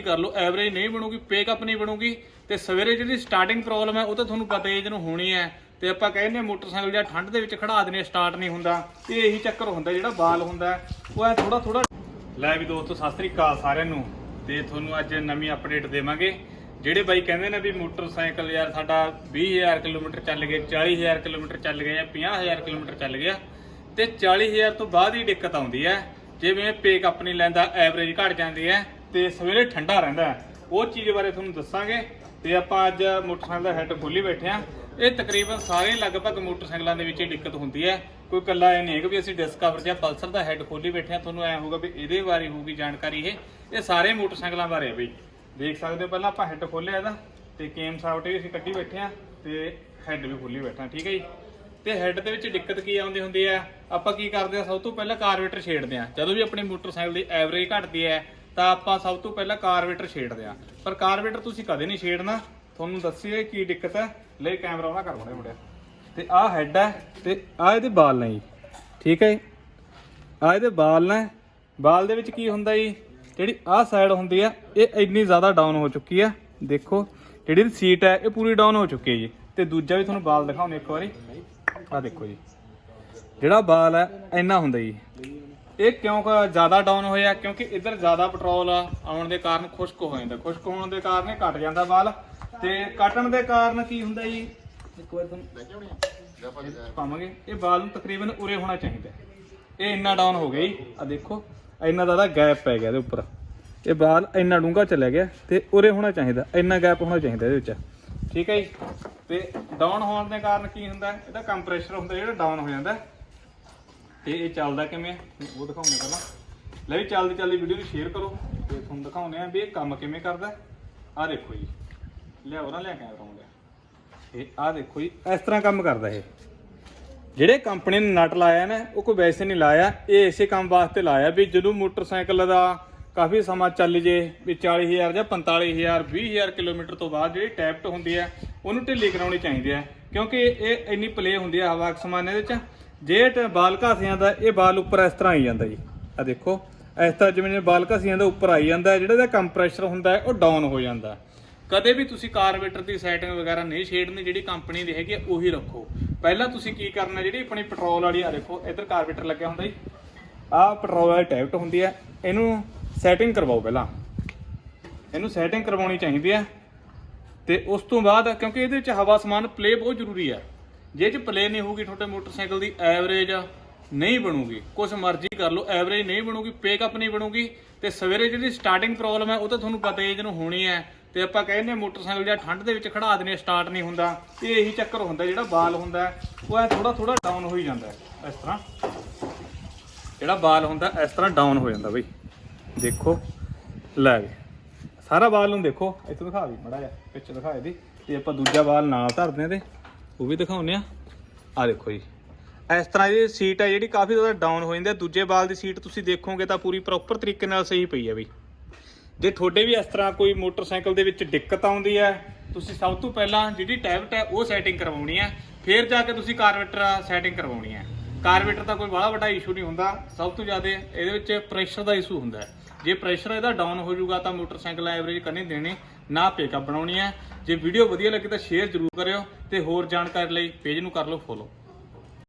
ਕਰ ਲਓ ਐਵਰੇਜ ਨਹੀਂ ਬਣੂਗੀ ਪੇਕਅਪ ਨਹੀਂ ਬਣੂਗੀ, ਤੇ ਸਵੇਰੇ ਜਿਹੜੀ ਸਟਾਰਟਿੰਗ ਪ੍ਰੋਬਲਮ ਹੈ, ਉਹ ਤਾਂ ਤੁਹਾਨੂੰ ਪਤਾ ਹੀ ਹੈ, ਜਿਹਨੂੰ ਹੋਣੀ ਹੈ। ਤੇ ਆਪਾਂ ਕਹਿੰਦੇ ਮੋਟਰਸਾਈਕਲ ਜਾਂ ਠੰਡ ਦੇ ਵਿੱਚ ਖੜਾ ਦਿੰਦੇ ਸਟਾਰਟ ਨਹੀਂ ਹੁੰਦਾ। ਤੇ ਇਹੀ ਚੱਕਰ ਹੁੰਦਾ ਜਿਹੜਾ ਬਾਲ ਹੁੰਦਾ ਉਹ ਐ ਥੋੜਾ ਥੋੜਾ ਲੈ ਵੀ ਦੋਸਤੋ, ਸਤਿ ਸ੍ਰੀ ਅਕਾਲ ਸਾਰਿਆਂ ਨੂੰ। ਤੇ ਤੁਹਾਨੂੰ ਅੱਜ ਨਵੀਂ ਅਪਡੇਟ ਦੇਵਾਂਗੇ। ਜਿਹੜੇ ਬਾਈ ਕਹਿੰਦੇ ਨੇ ਵੀ ਮੋਟਰਸਾਈਕਲ ਯਾਰ ਸਾਡਾ 20000 ਕਿਲੋਮੀਟਰ ਚੱਲ ਗਿਆ 40000 ਕਿਲੋਮੀਟਰ ਚੱਲ ਗਿਆ ਜਾਂ 50000 ਕਿਲੋਮੀਟਰ ਚੱਲ ਗਿਆ, ਤੇ 40000 ਤੋਂ ਬਾਅਦ ਹੀ ਦਿੱਕਤ ਆਉਂਦੀ ਹੈ। ਜਿਵੇਂ ਪੇਕ ਆਪਣੀ ਲੈਂਦਾ ਐਵਰੇਜ ਘਟ ਜਾਂਦੀ ਹੈ। ਤੇ ਸਵੇਰੇ ਠੰਡਾ ਰਹਿੰਦਾ ਹੈ। ਉਹ ਚੀਜ਼ ਬਾਰੇ ਤੁਹਾਨੂੰ ਦੱਸਾਂਗੇ ਤੇ ਆਪਾਂ ਅੱਜ ਮੋਟਰਸਾਈਕਲ ਦਾ ਹੈੱਡ ਖੋਲੀ ਬੈਠੇ ਆ ਇਹ ਤਕਰੀਬਨ ਸਾਰੇ ਲਗਭਗ ਮੋਟਰਸਾਈਕਲਾਂ ਦੇ ਵਿੱਚ ਇਹ ਦਿੱਕਤ ਹੁੰਦੀ ਹੈ। ਕੋਈ ਕੱਲਾ ਇਹ ਨਹੀਂ ਹੈ ਕਿ ਵੀ ਅਸੀਂ ਡਿਸਕਵਰ ਜਾਂ ਪਲਸਰ ਦਾ ਹੈੱਡ ਖੋਲੀ ਬੈਠੇ ਆ ਤੁਹਾਨੂੰ ਐ ਹੋਊਗਾ ਵੀ ਇਹਦੇ ਬਾਰੇ ਹੋਊਗੀ ਜਾਣਕਾਰੀ ਇਹ। ਇਹ ਸਾਰੇ ਮੋਟਰਸਾਈਕਲਾਂ ਬਾਰੇ ਹੈ ਬਈ। ਦੇਖ ਸਕਦੇ ਹੋ ਪਹਿਲਾਂ ਆਪਾਂ ਹੈੱਡ ਖੋਲਿਆ ਇਹਦਾ ਤੇ ਕੇਮ ਸਾਫਟ ਵੀ ਅਸੀਂ ਕੱਢੀ ਬੈਠੇ ਆ ਤੇ ਹੈੱਡ ਵੀ ਖੋਲੀ ਬੈਠਾ, ਠੀਕ ਹੈ ਜੀ। ਤੇ ਹੈੱਡ ਦੇ ਵਿੱਚ ਦਿੱਕਤ ਕੀ ਆਉਂਦੀ ਹੁੰਦੀ ਹੈ? ਆਪਾਂ ਕੀ ਕਰਦੇ ਆ ਸਭ ਤੋਂ ਪਹਿਲਾਂ ਕਾਰਬੇਟਰ ਛੇੜਦੇ ਆ ਜਦੋਂ ਵੀ ਆਪਣੀ ਮੋਟਰਸਾਈਕਲ ਦੀ ਐਵਰੇਜ ਘਟਦੀ ਹੈ ਤਾਂ ਆਪਾਂ ਸਭ ਤੋਂ ਪਹਿਲਾਂ ਕਾਰਬੇਟਰ ਛੇੜਦੇ ਆ ਪਰ ਕਾਰਬੇਟਰ ਤੁਸੀਂ ਕਦੇ ਨਹੀਂ ਛੇੜਨਾ। ਤੁਹਾਨੂੰ ਦੱਸੀਏ ਕੀ ਦਿੱਕਤ ਹੈ। ਲੈ ਕੈਮਰਾ ਉਹਨਾਂ ਕਰ ਬੜੇ ਮੁੰਡਿਆ ਤੇ ਆਹ ਹੈੱਡ ਹੈ ਤੇ ਆਹ ਇਹਦੇ ਬਾਲ ਨੇ ਜੀ। ਠੀਕ ਹੈ ਆਹ ਇਹਦੇ ਬਾਲ ਨੇ। ਬਾਲ ਦੇ ਵਿੱਚ ਕੀ ਹੁੰਦਾ ਜੀ? ਜਿਹੜੀ ਆਹ ਸਾਈਡ ਹੁੰਦੀ ਆ, ਇਹ ਇੰਨੀ ਜ਼ਿਆਦਾ ਡਾਊਨ ਹੋ ਚੁੱਕੀ ਆ। ਦੇਖੋ, ਜਿਹੜੀ ਸੀਟ ਹੈ, ਇਹ ਪੂਰੀ ਡਾਊਨ ਹੋ ਚੁੱਕੀ ਹੈ ਜੀ। ਤੇ ਦੂਜਾ ਵੀ ਤੁਹਾਨੂੰ ਬਾਲ ਦਿਖਾਉਂਦੇ ਇੱਕ ਵਾਰੀ। ਆਹ ਦੇਖੋ ਜੀ। ਜਿਹੜਾ ਬਾਲ ਹੈ, ਇੰਨਾ ਹੁੰਦਾ ਜੀ। ਇਹ ਕਿਉਂ ਜ਼ਿਆਦਾ ਡਾਊਨ ਹੋਇਆ? ਕਿਉਂਕਿ ਇੱਧਰ ਜ਼ਿਆਦਾ ਪੈਟਰੋਲ ਆਉਣ ਦੇ ਕਾਰਨ ਖੁਸ਼ਕ ਹੋ ਜਾਂਦਾ। ਖੁਸ਼ਕ ਹੋਣ ਦੇ ਕਾਰਨ ਇਹ ਘਟ ਜਾਂਦਾ ਬਾਲ। ਤੇ ਕੱਟਣ ਦੇ ਕਾਰਨ ਕੀ ਹੁੰਦਾ ਜੀ? ਇੱਕ ਵਾਰ ਤੁਹਾਨੂੰ ਪਾਵਾਂਗੇ। ਇਹ ਬਾਲ ਨੂੰ ਤਕਰੀਬਨ ਉਰੇ ਹੋਣਾ ਚਾਹੀਦਾ। ਹੈ। ਇਹ ਇੰਨਾ ਡਾਊਨ ਹੋ ਗਿਆ ਜੀ। ਆ ਦੇਖੋ, ਇੰਨਾ ਜ਼ਿਆਦਾ ਗੈਪ ਪੈ ਗਿਆ ਇਹਦੇ ਉੱਪਰ। ਇਹ ਬਾਲ ਇੰਨਾ ਡੂੰਘਾ ਚਲਾ ਗਿਆ ਤੇ ਉਰੇ ਹੋਣਾ ਚਾਹੀਦਾ। ਇੰਨਾ ਗੈਪ ਹੋਣਾ ਚਾਹੀਦਾ ਇਹਦੇ ਵਿੱਚ। ਠੀਕ ਹੈ ਜੀ? ਤੇ ਡਾਊਨ ਹੋਣ ਦੇ ਕਾਰਨ ਕੀ ਹੁੰਦਾ? ਇਹਦਾ ਕੰਪਰੈਸ਼ਰ ਹੁੰਦਾ, ਜਿਹੜਾ ਡਾਊਨ ਹੋ ਜਾਂਦਾ। ਤੇ ਇਹ ਚੱਲਦਾ ਕਿਵੇਂ ਉਹ ਦਿਖਾਉਂਦੇ ਪਹਿਲਾਂ। ਲੈ ਵੀ ਚੱਲਦੀ ਚੱਲਦੀ ਵੀਡੀਓ ਨੂੰ ਸ਼ੇਅਰ ਕਰੋ ਤੇ ਤੁਹਾਨੂੰ ਦਿਖਾਉਂਦੇ ਆ ਵੀ ਇਹ ਕੰਮ ਕਿਵੇਂ ਕਰਦਾ ਆ ਦੇਖੋ ਜੀ। ਲਿਆਓ ਨਾ ਲਿਆ ਕੈਮਰਾ ਮੁੰਡਿਆ ਇਹ ਆ ਦੇਖੋ ਜੀ, ਇਸ ਤਰ੍ਹਾਂ ਕੰਮ ਕਰਦਾ ਇਹ। ਜਿਹੜੇ ਕੰਪਨੀ ਨੇ ਨਟ ਲਾਇਆ ਨਾ, ਉਹ ਕੋਈ ਵੈਸੇ ਨਹੀਂ ਲਾਇਆ। ਇਹ ਇਸੇ ਕੰਮ ਵਾਸਤੇ ਲਾਇਆ ਵੀ ਜਦੋਂ ਮੋਟਰਸਾਈਕਲ ਦਾ ਕਾਫੀ ਸਮਾਂ ਚੱਲ ਜੇ, ਵੀ 40000 ਜਾਂ 45000 20000 ਕਿਲੋਮੀਟਰ ਤੋਂ ਬਾਅਦ ਜਿਹੜੀ ਟੈਪਟ ਹੁੰਦੀ ਹੈ, ਉਹਨੂੰ ਢਿੱਲੀ ਕਰਾਉਣੀ ਚਾਹੀਦੀ ਹੈ। ਕਿਉਂਕਿ ਇਹ ਇੰਨੀ ਪਲੇ ਹੁੰਦੀ ਹੈ ਹਵਾ ਸਮਾਨ ਦੇ ਵਿੱਚ। ਜੇ ਟ- ਬਾਲ ਘਾਸੀਆਂ ਦਾ ਇਹ ਬਾਲ ਉੱਪਰ ਇਸ ਤਰ੍ਹਾਂ ਆਈ ਜਾਂਦਾ ਜੀ। ਆ ਦੇਖੋ ਇਸ ਤਰ੍ਹਾਂ ਜਿਵੇਂ ਜਿਵੇਂ ਬਾਲ ਘਾਸੀਆਂ ਦਾ ਉੱਪਰ ਆਈ ਜਾਂਦਾ ਜਿਹੜਾ ਇਹਦਾ ਕੰਪਰੈਸ਼ਰ ਹੁੰਦਾ ਹੈ ਉਹ ਡਾਊਨ ਹੋ ਜਾਂਦਾ। ਕਦੇ ਵੀ ਤੁਸੀਂ ਕਾਰਬੇਟਰ ਦੀ ਸੈਟਿੰਗ ਵਗੈਰਾ ਨਹੀਂ ਛੇੜਨੀ ਜਿਹੜੀ ਕੰਪਨੀ ਦੀ ਹੈਗੀ ਹੈ, ਉਹੀ ਰੱਖੋ। ਪਹਿਲਾਂ ਤੁਸੀਂ ਕੀ ਕਰਨਾ ਜਿਹੜੀ ਆਪਣੀ ਪੈਟਰੋਲ ਵਾਲੀ ਆ ਦੇਖੋ ਇੱਧਰ ਕਾਰਬੇਟਰ ਲੱਗਿਆ ਹੁੰਦਾ ਜੀ। ਆਹ ਪੈਟਰੋਲ ਵਾਲੀ ਟੈਪਟ ਹੁੰਦੀ ਹੈ ਇਹਨੂੰ ਸੈਟਿੰਗ ਕਰਵਾਓ ਪਹਿਲਾਂ। ਇਹਨੂੰ ਸੈਟਿੰਗ ਕਰਵਾਉਣੀ ਚਾਹੀਦੀ ਹੈ। ਤੇ ਉਸ ਤੋਂ ਬਾਅਦ ਕਿਉਂਕਿ ਇਹਦੇ ਵਿੱਚ ਹਵਾ ਸਮਾਨ ਪਲੇ ਬਹੁਤ ਜ਼ਰੂਰੀ ਹੈ। ਜੇ ਚ ਪਲੇ ਨਹੀਂ ਹੋਊਗੀ ਤੁਹਾਡੇ ਮੋਟਰਸਾਈਕਲ ਦੀ ਐਵਰੇਜ ਨਹੀਂ ਬਣੂਗੀ। ਕੁਛ ਮਰਜ਼ੀ ਕਰ ਲਓ ਐਵਰੇਜ ਨਹੀਂ ਬਣੂਗੀ ਪੇਕਅਪ ਨਹੀਂ ਬਣੂਗੀ। ਤੇ ਸਵੇਰੇ ਜਿਹੜੀ ਸਟਾਰਟਿੰਗ ਪ੍ਰੋਬਲਮ ਹੈ, ਉਹ ਤਾਂ ਤੁਹਾਨੂੰ ਪਤਾ ਹੀ ਜਿਹਨੂੰ ਹੋਣੀ ਹੈ। ਤੇ ਆਪਾਂ ਕਹਿੰਦੇ ਹਾਂ ਮੋਟਰਸਾਈਕਲ ਜਾਂ ਠੰਡ ਦੇ ਵਿੱਚ ਖੜਾ ਦਿੰਦੇ ਸਟਾਰਟ ਨਹੀਂ ਹੁੰਦਾ। ਇਹ ਇਹੀ ਚੱਕਰ ਹੁੰਦਾ ਜਿਹੜਾ ਬਾਲ ਹੁੰਦਾ ਉਹ ਐ ਥੋੜਾ ਥੋੜਾ ਡਾਊਨ ਹੋਈ ਜਾਂਦਾ ਇਸ ਤਰ੍ਹਾਂ ਜਿਹੜਾ ਬਾਲ ਹੁੰਦਾ, ਇਸ ਤਰ੍ਹਾਂ ਡਾਊਨ ਹੋ ਜਾਂਦਾ ਬਈ। ਦੇਖੋ, ਲੈ ਵੀ। ਸਾਰਾ ਬਾਲ ਨੂੰ ਦੇਖੋ, ਇੱਥੋਂ ਦਿਖਾ ਵੀ, ਮੜਾ ਜਾ ਪਿੱਛੇ ਦਿਖਾ ਇਹਦੀ। ਤੇ ਆਪਾਂ ਦੂਜਾ ਬਾਲ ਨਾਲ ਧਰਦੇ ਆ ਤੇ ਉਹ ਵੀ ਦਿਖਾਉਨੇ ਆ। ਆ ਦੇਖੋ ਜੀ। ਇਸ ਤਰ੍ਹਾਂ ਇਹ ਸੀਟ ਹੈ ਜਿਹੜੀ ਕਾਫੀ ਜ਼ਿਆਦਾ ਡਾਊਨ ਹੋ ਜਾਂਦੀ ਹੈ ਦੂਜੇ ਬਾਲ ਦੀ ਸੀਟ ਤੁਸੀਂ ਦੇਖੋਗੇ ਤਾਂ ਪੂਰੀ ਪ੍ਰੋਪਰ ਤਰੀਕੇ ਨਾਲ ਸਹੀ ਪਈ ਹੈ ਬਈ ਜੇ ਤੁਹਾਡੇ ਵੀ ਇਸ ਤਰ੍ਹਾਂ ਕੋਈ ਮੋਟਰਸਾਈਕਲ ਦੇ ਵਿੱਚ ਦਿੱਕਤ ਆਉਂਦੀ ਹੈ ਤੁਸੀਂ ਸਭ ਤੋਂ ਪਹਿਲਾਂ ਜਿਹੜੀ ਟੈਬਟ ਹੈ ਉਹ ਸੈਟਿੰਗ ਕਰਵਾਉਣੀ ਹੈ ਫਿਰ ਜਾ ਕੇ ਤੁਸੀਂ ਕਾਰਬੇਟਰ ਸੈਟਿੰਗ ਕਰਵਾਉਣੀ ਹੈ ਕਾਰਬੇਟਰ ਦਾ ਕੋਈ ਬੜਾ ਵੱਡਾ ਇਸ਼ੂ ਨਹੀਂ ਹੁੰਦਾ। ਸਭ ਤੋਂ ਜ਼ਿਆਦਾ ਇਹਦੇ ਵਿੱਚ ਪ੍ਰੈਸ਼ਰ ਦਾ ਇਸ਼ੂ ਹੁੰਦਾ। ਹੈ ਜੇ ਪ੍ਰੈਸ਼ਰ ਇਹਦਾ ਡਾਊਨ ਹੋ ਜਾਊਗਾ, ਤਾਂ ਮੋਟਰਸਾਈਕਲ ਐਵਰੇਜ ਕਰਨੀ ਦੇਣੀ, ਨਾ ਪਿਕਅਪ ਬਣਾਉਣੀ ਹੈ। ਜੇ ਵੀਡੀਓ ਵਧੀਆ ਲੱਗੇ ਤਾਂ ਸ਼ੇਅਰ ਜ਼ਰੂਰ ਕਰਿਓ ਤੇ ਹੋਰ ਜਾਣਕਾਰੀ ਲਈ ਪੇਜ ਨੂੰ ਕਰ ਲਓ ਫੋਲੋ